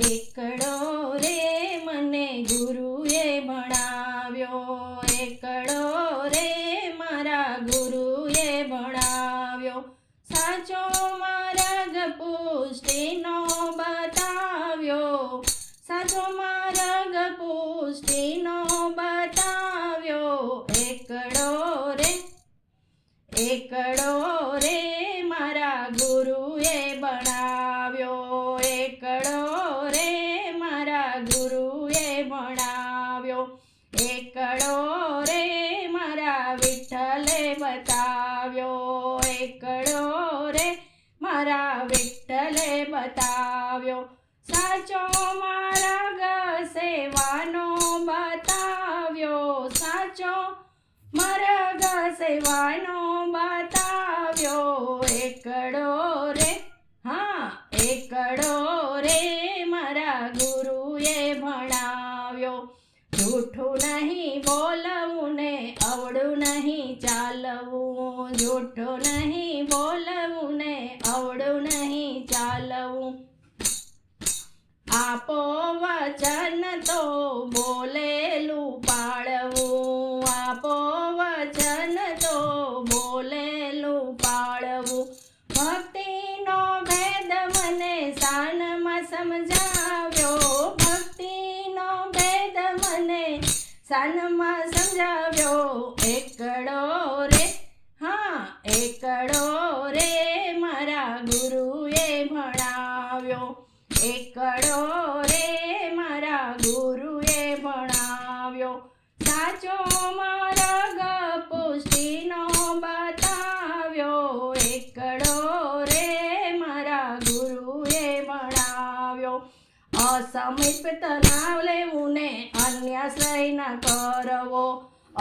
એકડો રે મને ગુરુએ ભણાવ્યો. એકડો રે મારા ગુરુએ ભણાવ્યો. સાચો માર્ગ પુષ્ટિનો બતાવ્યો. સાચો માર્ગ પુષ્ટિનો બતાવ્યો. એકડો રે, એકડો એકડો રે મારા વિઠ્ઠલે બતાવ્યો. એકડો રે મારા વિઠ્ઠલે બતાવ્યો. સાચો માર્ગ સેવાનો બતાવ્યો. સાચો માર્ગ સેવાનો જૂઠું નહીં બોલવું ને અવળું નહીં ચાલવું. જૂઠું નહીં બોલવું ને અવળું નહીં ચાલવું. આપો વચન તો બોલેલું શાનમાં સમજાવ્યો એકડો રે. હા એકડો રે મારા ગુરુએ ભણાવ્યો. એકડો રે મારા ગુરુએ અસમર્પિત નામ લેવું ને અન્યાશ્રય ન કરવો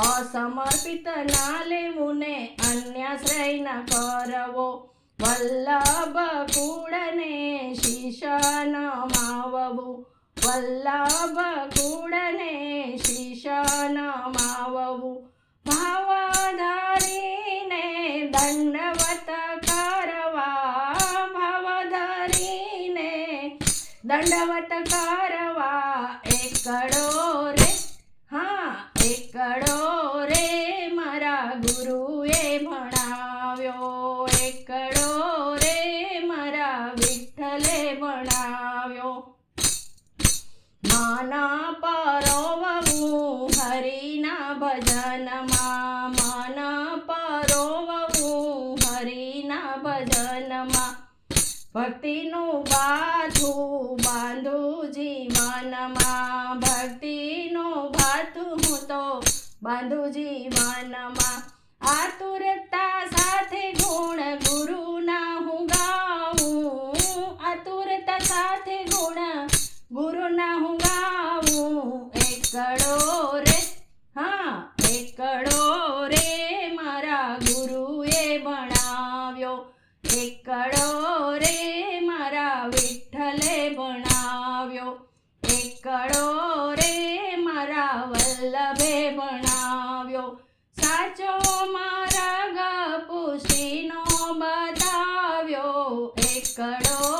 અસમર્પિત ના લેવું ને અન્યાશ્રય ન કરવો વલ્લભ કુળને શીશન માવવું વલ્લભ કુળને દંડવત કરવા એકડો રે, હા, એકડો રે મારા ગુરુએ ભણાવ્યો. એકડો રે મારા વિઠ્ઠલે ભણાવ્યો. માના પરોવવું હરિના ભજનમાં, માના પરોવવું હરિના ભજનમાં. ભક્તિનું બાથું બાંધું જીવનમાં આતુરતા સાથે ગુણ ગુરુના ભણાવ્યો સાચો મારા પુષ્ટિનો બતાવ્યો. એકડો